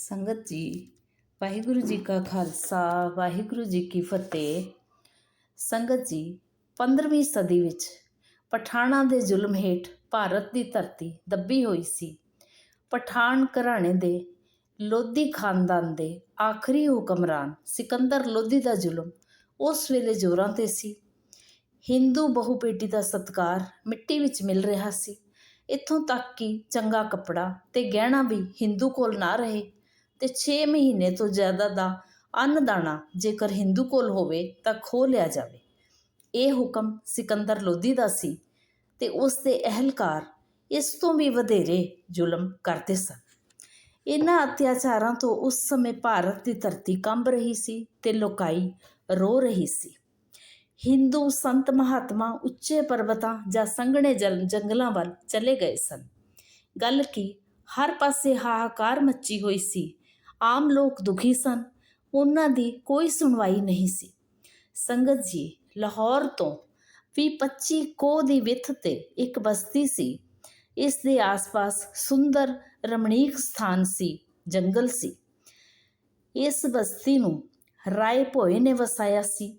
ਸੰਗਤ ਜੀ, ਵਾਹਿਗੁਰੂ ਜੀ ਕਾ ਖਾਲਸਾ, ਵਾਹਿਗੁਰੂ ਜੀ ਕੀ ਫਤਿਹ। ਸੰਗਤ ਜੀ 15ਵੀਂ ਸਦੀ ਵਿੱਚ ਪਠਾਣਾਂ ਦੇ ਜ਼ੁਲਮ ਹੇਠ ਭਾਰਤ ਦੀ ਧਰਤੀ ਦੱਬੀ ਹੋਈ ਸੀ। ਪਠਾਨ ਘਰਾਣੇ ਦੇ ਲੋਧੀ ਖਾਨਦਾਨ ਦੇ ਆਖਰੀ ਹੁਕਮਰਾਨ ਸਿਕੰਦਰ ਲੋਧੀ ਦਾ ਜ਼ੁਲਮ ਉਸ ਵੇਲੇ ਜ਼ੋਰਾਂ ਤੇ ਸੀ। ਹਿੰਦੂ ਬਹੁਪੇਟੀ ਦਾ ਸਤਕਾਰ ਮਿੱਟੀ ਵਿੱਚ ਮਿਲ ਰਿਹਾ ਸੀ। ਇੱਥੋਂ ਤੱਕ ਕਿ ਚੰਗਾ ਕੱਪੜਾ ਤੇ ਗਹਿਣਾ ਵੀ ਹਿੰਦੂ ਕੋਲ ਨਾ ਰਹੇ ਤੇ 6 ਮਹੀਨੇ ਤੋਂ ਜ਼ਿਆਦਾ ਦਾ ਅੰਨਦਾਣਾ ਜੇਕਰ ਹਿੰਦੂ ਕੋਲ ਹੋਵੇ ਤਾਂ ਖੋਹ ਲਿਆ ਜਾਵੇ। ਇਹ ਹੁਕਮ ਸਿਕੰਦਰ ਲੋਧੀ ਦਾ ਸੀ ਤੇ ਉਸ ਦੇ ਅਹਿਲਕਾਰ ਇਸ ਤੋਂ ਵੀ ਵਧੇਰੇ ਜ਼ੁਲਮ ਕਰਦੇ ਸਨ। ਇਹਨਾਂ ਅਤਿਆਚਾਰਾਂ ਤੋਂ ਉਸ ਸਮੇਂ ਭਾਰਤ ਦੀ ਧਰਤੀ ਕੰਬ ਰਹੀ ਸੀ ਤੇ ਲੋਕਾਈ ਰੋ ਰਹੀ ਸੀ। ਹਿੰਦੂ ਸੰਤ ਮਹਾਤਮਾ ਉੱਚੇ ਪਰਬਤਾਂ ਜਾਂ ਸੰਘਣੇ ਜਲ ਜੰਗਲਾਂ ਵੱਲ ਚਲੇ ਗਏ ਸਨ। ਗੱਲ ਕੀ, ਹਰ ਪਾਸੇ ਹਾਹਾਕਾਰ ਮੱਚੀ ਹੋਈ ਸੀ ਆਮ ਲੋਕ ਦੁਖੀ ਸਨ। ਉਹਨਾਂ ਦੀ ਕੋਈ ਸੁਣਵਾਈ ਨਹੀਂ ਸੀ। ਸੰਗਤ ਜੀ, ਲਾਹੌਰ ਤੋਂ ਵੀ 25 ਕੋ ਦੀ ਵਿੱਥ ਤੇ ਇੱਕ ਬਸਤੀ ਸੀ। ਇਸ ਦੇ ਆਸ-ਪਾਸ ਸੁੰਦਰ ਰਮਣੀਕ ਸਥਾਨ ਸੀ, ਜੰਗਲ ਸੀ। ਇਸ ਬਸਤੀ ਨੂੰ ਰਾਏ ਭੋਏ ਨੇ ਵਸਾਇਆ ਸੀ।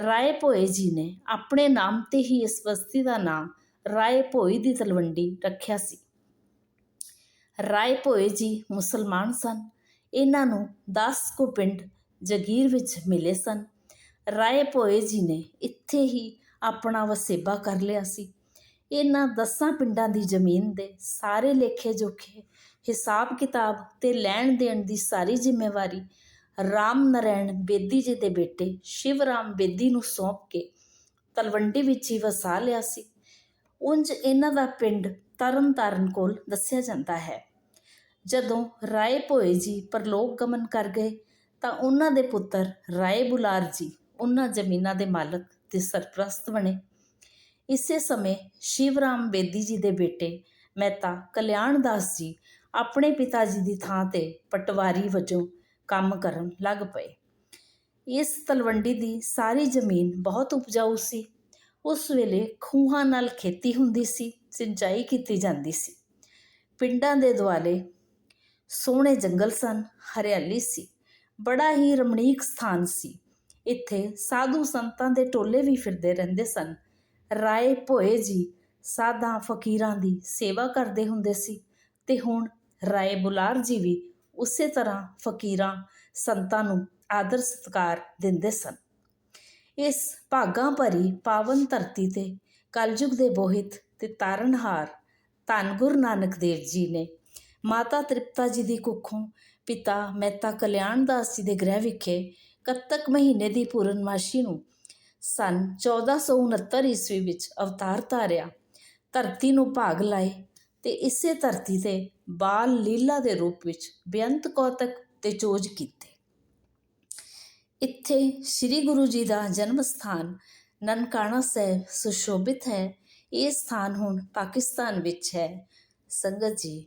ਰਾਏ ਭੋਏ ਜੀ ਨੇ ਆਪਣੇ ਨਾਮ ਤੇ ਹੀ ਇਸ ਬਸਤੀ ਦਾ ਨਾਮ ਰਾਏ ਭੋਏ ਦੀ ਤਲਵੰਡੀ ਰੱਖਿਆ ਸੀ। ਰਾਏ ਭੋਏ ਜੀ ਮੁਸਲਮਾਨ ਸਨ। ਇਹਨਾਂ ਨੂੰ ਦਸ ਕੁ ਪਿੰਡ ਜਗੀਰ ਵਿੱਚ ਮਿਲੇ ਸਨ। ਰਾਏ ਭੋਏ ਜੀ ਨੇ ਇੱਥੇ ਹੀ ਆਪਣਾ ਵਸੇਬਾ ਕਰ ਲਿਆ ਸੀ। ਇਹਨਾਂ ਦਸਾਂ ਪਿੰਡਾਂ ਦੀ ਜ਼ਮੀਨ ਦੇ ਸਾਰੇ ਲੇਖੇ ਜੋਖੇ, ਹਿਸਾਬ ਕਿਤਾਬ ਤੇ ਲੈਣ ਦੇਣ ਦੀ ਸਾਰੀ ਜ਼ਿੰਮੇਵਾਰੀ ਰਾਮ ਨਰੈਣ ਬੇਦੀ ਜੀ ਦੇ ਬੇਟੇ ਸ਼ਿਵ ਰਾਮ ਬੇਦੀ ਨੂੰ ਸੌਂਪ ਕੇ ਤਲਵੰਡੀ ਵਿੱਚ ਹੀ ਵਸਾ ਲਿਆ ਸੀ। ਉਂਝ ਇਹਨਾਂ ਦਾ ਪਿੰਡ ਤਰਨ ਤਾਰਨ ਕੋਲ ਦੱਸਿਆ ਜਾਂਦਾ ਹੈ। ਜਦੋਂ ਰਾਏ ਭੋਏ ਜੀ ਪਰਲੋਕ ਗਮਨ ਕਰ ਗਏ, ਤਾਂ ਉਹਨਾਂ ਦੇ ਪੁੱਤਰ ਰਾਏ ਬੁਲਾਰ ਜੀ ਉਹਨਾਂ ਜ਼ਮੀਨਾਂ ਦੇ ਮਾਲਕ ਤੇ ਸਰਪ੍ਰਸਤ ਬਣੇ। ਇਸੇ ਸਮੇਂ ਸ਼ਿਵਰਾਮ ਬੇਦੀ ਜੀ ਦੇ ਬੇਟੇ ਮਹਿਤਾ ਕਲਿਆਣ ਦਾਸ ਜੀ ਆਪਣੇ ਪਿਤਾ ਜੀ ਦੀ ਥਾਂ ਤੇ ਪਟਵਾਰੀ ਵਜੋਂ ਕੰਮ ਕਰਨ ਲੱਗ ਪਏ। ਇਸ ਤਲਵੰਡੀ ਦੀ ਸਾਰੀ ਜ਼ਮੀਨ ਬਹੁਤ ਉਪਜਾਊ ਸੀ। ਉਸ ਵੇਲੇ ਖੂਹਾਂ ਨਾਲ ਖੇਤੀ ਹੁੰਦੀ ਸੀ, ਸਿੰਚਾਈ ਕੀਤੀ ਜਾਂਦੀ ਸੀ। ਪਿੰਡਾਂ ਦੇ ਦੁਆਲੇ ਸੋਹਣੇ ਜੰਗਲ ਸਨ, ਹਰਿਆਲੀ ਸੀ, ਬੜਾ ਹੀ ਰਮਣੀਕ ਸਥਾਨ ਸੀ। ਇੱਥੇ ਸਾਧੂ ਸੰਤਾਂ ਦੇ ਟੋਲੇ ਵੀ ਫਿਰਦੇ ਰਹਿੰਦੇ ਸਨ। ਰਾਏ ਭੋਏ ਜੀ ਸਾਧਾਂ ਫਕੀਰਾਂ ਦੀ ਸੇਵਾ ਕਰਦੇ ਹੁੰਦੇ ਸੀ ਤੇ ਹੁਣ ਰਾਏ ਬੁਲਾਰ ਜੀ ਵੀ ਉਸੇ ਤਰ੍ਹਾਂ ਫਕੀਰਾਂ, ਸੰਤਾਂ ਨੂੰ ਆਦਰ ਸਤਕਾਰ ਦਿੰਦੇ ਸਨ। ਇਸ ਭਾਗਾਂ ਭਰੀ ਪਾਵਨ ਧਰਤੀ ਤੇ ਕਲਯੁਗ ਦੇ ਬੋਹਿਤ ਤੇ ਤਾਰਨਹਾਰ ਧੰਨ ਗੁਰੂ ਨਾਨਕ ਦੇਵ ਜੀ ਨੇ ਮਾਤਾ ਤ੍ਰਿਪਤਾ ਜੀ ਦੀ ਕੁੱਖੋਂ ਪਿਤਾ ਮਹਿਤਾ ਕਲਿਆਣ ਦਾਸ ਜੀ ਦੇ ਗ੍ਰਹਿ ਵਿਖੇ ਕੱਤਕ ਮਹੀਨੇ ਦੀ ਪੂਰਨਮਾਸ਼ੀ ਨੂੰ ਸਨ 1469 ਈਸਵੀ ਵਿੱਚ ਅਵਤਾਰ ਧਾਰਿਆ। ਧਰਤੀ ਨੂੰ ਭਾਗ ਲਾਏ ਤੇ ਇਸੇ ਧਰਤੀ ਤੇ ਬਾਲ ਲੀਲਾ ਦੇ ਰੂਪ ਵਿੱਚ ਬੇਅੰਤ ਕੌਤਕ ਤੇ ਚੋਜ ਕੀਤੇ। ਇੱਥੇ ਸ੍ਰੀ ਗੁਰੂ ਜੀ ਦਾ ਜਨਮ ਸਥਾਨ ਨਨਕਾਣਾ ਸਾਹਿਬ ਸੁਸ਼ੋਭਿਤ ਹੈ। ਇਹ ਸਥਾਨ ਹੁਣ ਪਾਕਿਸਤਾਨ ਵਿੱਚ ਹੈ। ਸੰਗਤ ਜੀ